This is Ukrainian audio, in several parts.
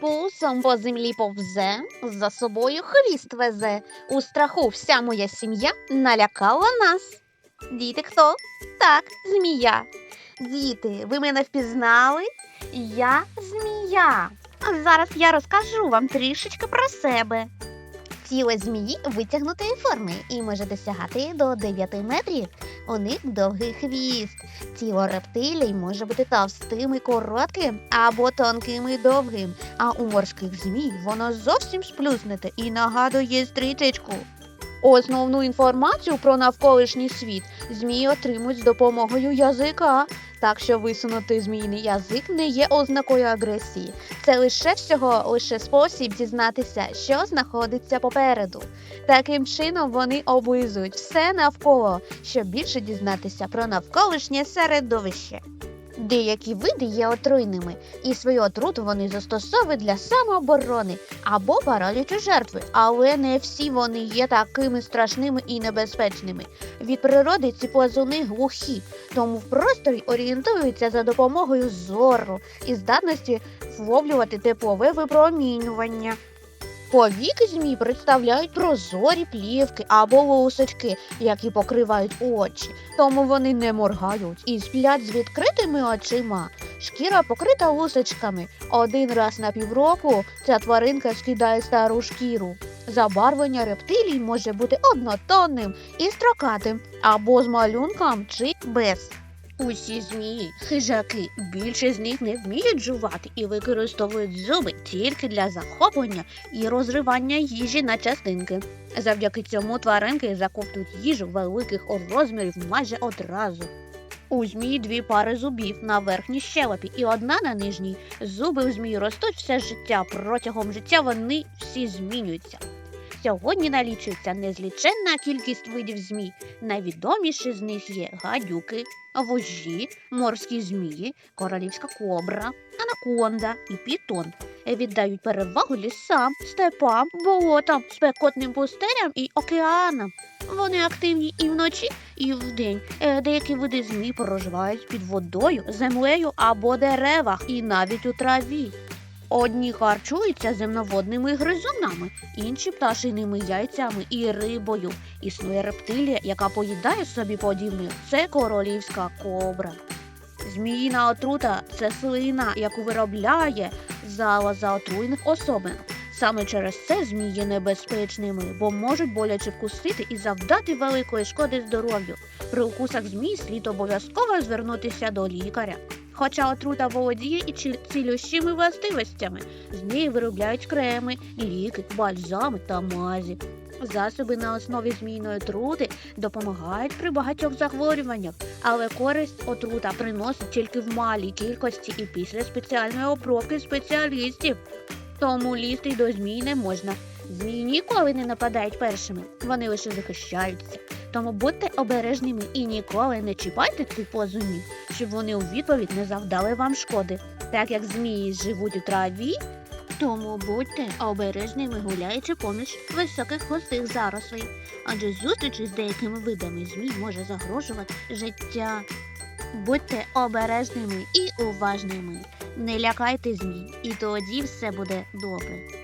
Пусом по землі повзе, за собою хвіст везе. У страху вся моя сім'я налякала нас. Діти, хто? Так, змія. Діти, ви мене впізнали? Я змія. А зараз я розкажу вам трішечки про себе. Тіло змії витягнутої форми і може досягати до 9 метрів. У них довгий хвіст. Тіло рептилій може бути товстим і коротким або тонким і довгим, а у морських змій воно зовсім сплюснете і нагадує стрічечку. Основну інформацію про навколишній світ змії отримують з допомогою язика, так що висунутий змійний язик не є ознакою агресії. Це лише всього лише спосіб дізнатися, що знаходиться попереду. Таким чином вони облизують все навколо, щоб більше дізнатися про навколишнє середовище. Деякі види є отруйними, і свою отруту вони застосовують для самооборони або паралічу жертви, але не всі вони є такими страшними і небезпечними. Від природи ці плазуни глухі, тому в просторі орієнтуються за допомогою зору і здатності вловлювати теплове випромінювання. Повіки змій представляють прозорі плівки або лусочки, які покривають очі, тому вони не моргають і сплять з відкритими очима. Шкіра покрита лусочками. Один раз на півроку ця тваринка скидає стару шкіру. Забарвлення рептилій може бути однотонним і строкатим, або з малюнком чи без. Усі змії, хижаки, більше з них не вміють жувати і використовують зуби тільки для захоплення і розривання їжі на частинки. Завдяки цьому тваринки заковтують їжу великих розмірів майже одразу. У змії дві пари зубів на верхній щелепі і одна на нижній. Зуби у змії ростуть все життя. Протягом життя вони всі змінюються. Сьогодні налічується незліченна кількість видів змій. Найвідоміші з них є гадюки, вужі, морські змії, королівська кобра, анаконда і пітон. Віддають перевагу лісам, степам, болотам, спекотним пустелям і океанам. Вони активні і вночі, і вдень. Е, Деякі види змій проживають під водою, землею або деревах, і навіть у траві. Одні харчуються земноводними гризунами, інші пташиними яйцями і рибою. Існує рептилія, яка поїдає собі подібних. Це королівська кобра. Зміїна отрута це слина, яку виробляє залоза отруйних особин. Саме через це змії є небезпечними, бо можуть боляче вкусити і завдати великої шкоди здоров'ю. При укусах змій слід обов'язково звернутися до лікаря. Хоча отрута володіє і цілющими властивостями, з неї виробляють креми, ліки, бальзами та мазі. Засоби на основі змійної отрути допомагають при багатьох захворюваннях, але користь отрута приносить тільки в малій кількості і після спеціальної обробки спеціалістів. Тому лізти до змій не можна. Змії ніколи не нападають першими, вони лише захищаються. Тому будьте обережними і ніколи не чіпайте цих плазунів, щоб вони у відповідь не завдали вам шкоди. Так як змії живуть у траві, тому будьте обережними, гуляючи поміж високих густих зарослей, адже зустріч із деякими видами змій може загрожувати життя. Будьте обережними і уважними. Не лякайте змій, і тоді все буде добре.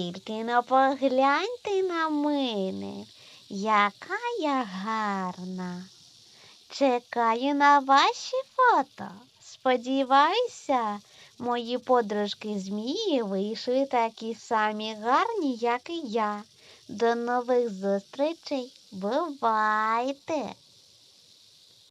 Тільки не погляньте на мене, яка я гарна. Чекаю на ваші фото. Сподіваюся, мої подружки змії вийшли такі самі гарні, як і я. До нових зустрічей. Бувайте!